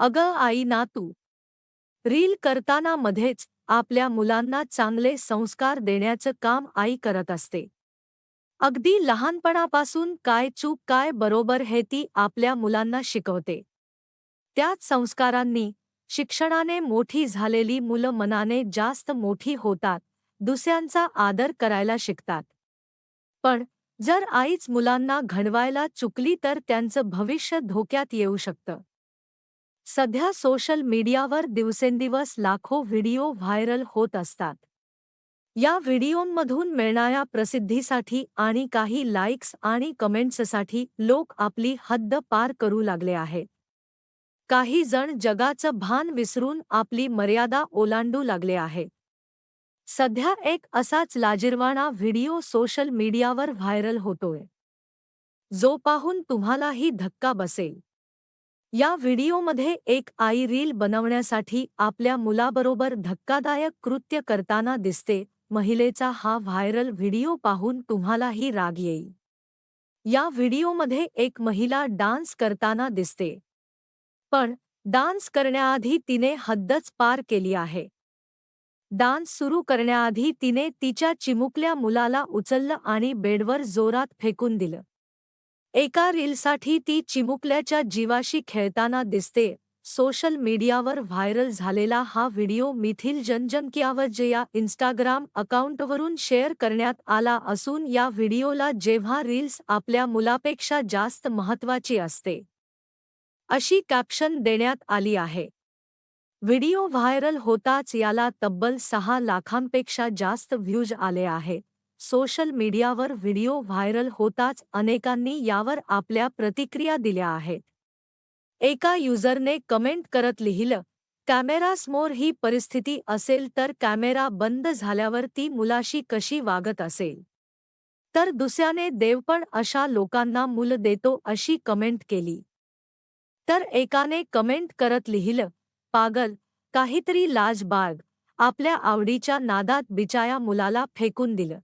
अगं आई ना तू. रील करताना मध्येच आपल्या मुलांना चांगले संस्कार देण्याचं काम आई करत असते. अगदी लहानपणापासून काय चूक काय बरोबर हे ती आपल्या मुलांना शिकवते. त्याच संस्कारांनी शिक्षणाने मोठी झालेली मुलं मनाने जास्त मोठी होतात दुसऱ्यांचा आदर करायला शिकतात. पण जर आईच मुलांना घडवायला चुकली तर त्यांचं भविष्य धोक्यात येऊ शकतं. सध्या सोशल मीडियावर दिवसेंदिवस लाखो व्हिडिओ व्हायरल होत असतात. या व्हिडिओंमधून मिळणाऱ्या प्रसिद्धीसाठी आणि काही लाईक्स आणि कमेंट्ससाठी लोक आपली हद्द पार करू लागले आहेत. काही जण जगाचं भान विसरून आपली मर्यादा ओलांडू लागले आहेत. सध्या एक असाच लाजिरवाणा व्हिडिओ सोशल मीडियावर व्हायरल होतोय. जो पाहून तुम्हालाही धक्का बसेल. या व्हिडिओमध्ये एक आई रील बनवण्यासाठी आपल्या मुलाबरोबर धक्कादायक कृत्य करताना दिसते. महिलेचा हा व्हायरल व्हिडिओ पाहून तुम्हालाही राग येईल. या व्हिडिओमध्ये एक महिला डान्स करताना दिसते. पण डान्स करण्याआधी तिने हद्दच पार केली आहे. डान्स सुरू करण्याआधी तिने तिच्या चिमुकल्या मुलाला उचललं आणि बेडवर जोरात फेकून दिलं. एका रीलसाठी ती चिमुकल्याच्या जीवाशी खेळताना दिसते. सोशल मीडियावर व्हायरल झालेला हा व्हिडिओ मिथिल जनजनकियावज या इन्स्टाग्राम अकाउंटवरून शेअर करण्यात आला असून या व्हिडिओला जेव्हा रील्स आपल्या मुलापेक्षा जास्त महत्वाची असते अशी कॅप्शन देण्यात आली आहे. व्हिडिओ व्हायरल होताच याला तब्बल सहा लाखांपेक्षा जास्त व्ह्यूज आले आहेत. सोशल मीडियावर व्हिडिओ व्हायरल होताच अनेकांनी यावर आपल्या प्रतिक्रिया दिल्या आहेत. एका युजरने कमेंट करत लिहिलं कॅमेरासमोर ही परिस्थिती असेल तर कॅमेरा बंद झाल्यावर ती मुलाशी कशी वागत असेल? तर दुसऱ्याने देवपण अशा लोकांना मुलं देतो अशी कमेंट केली. तर एकाने कमेंट करत लिहिलं पागल काहीतरी लाज बाग आपल्या आवडीच्या नादात बिचाया मुलाला फेकून दिलं.